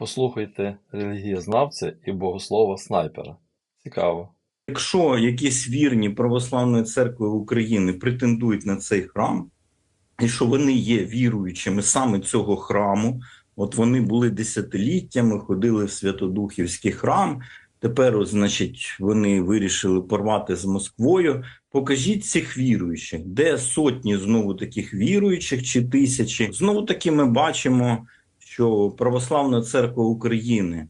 Послухайте релігієзнавця і богослова снайпера. Цікаво. Якщо якісь вірні православної церкви України претендують на цей храм, і що вони є віруючими саме цього храму, от вони були десятиліттями, ходили в Святодухівський храм. Тепер, значить, вони вирішили порвати з Москвою. Покажіть цих віруючих, де сотні знову таких віруючих чи тисячі. Знову таки ми бачимо, що Православна церква України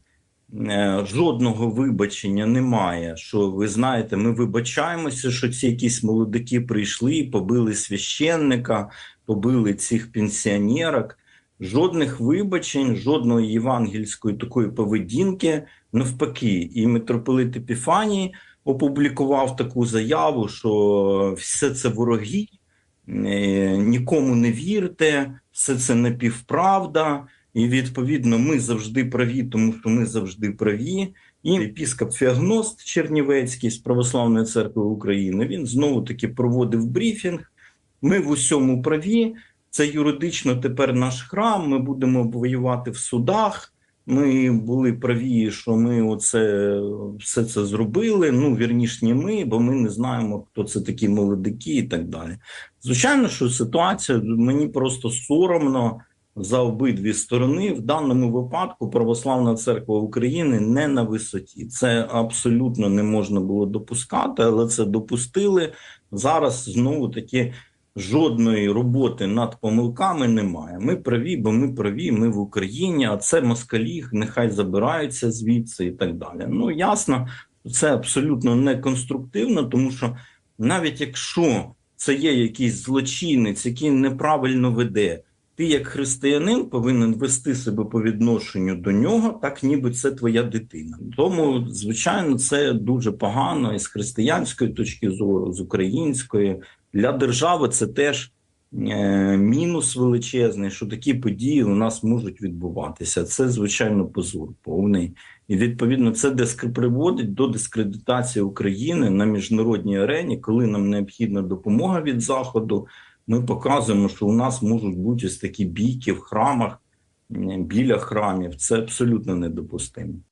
е, жодного вибачення немає. Що ви знаєте, ми вибачаємося, що ці якісь молодики прийшли, побили священника, побили цих пенсіонерок. Жодних вибачень, жодної євангельської такої поведінки. Навпаки, і митрополит Епіфаній опублікував таку заяву, що все це вороги, е, нікому не вірте, все це напівправда. І відповідно ми завжди праві, тому що ми завжди праві. І епіскоп Феогност Чернівецький з Православної церкви України він знову таки проводив брифінг. Ми в усьому праві. Це юридично тепер наш храм. Ми будемо воювати в судах. Ми були праві, що ми оце все це зробили. Ну вірніш, не ми, бо ми не знаємо, хто це такі молодики і так далі. Звичайно, що ситуація мені просто соромно за обидві сторони. В даному випадку Православна церква України не на висоті. Це абсолютно не можна було допускати, але це допустили. Зараз знову таки жодної роботи над помилками немає. Ми праві, бо ми праві, ми в Україні, а це москалі, нехай забираються звідси і так далі. Ну ясно, це абсолютно не конструктивно, тому що навіть якщо це є якийсь злочинець, який неправильно веде. Ти, як християнин, повинен вести себе по відношенню до нього, так ніби це твоя дитина. Тому, звичайно, це дуже погано і з християнської точки зору, з української для держави це теж е, мінус величезний, що такі події у нас можуть відбуватися. Це звичайно позор повний, і відповідно це приводить до дискредитації України на міжнародній арені, коли нам необхідна допомога від заходу. Ми показуємо, що у нас можуть бути ось такі бійки в храмах біля храмів. Це абсолютно недопустимо.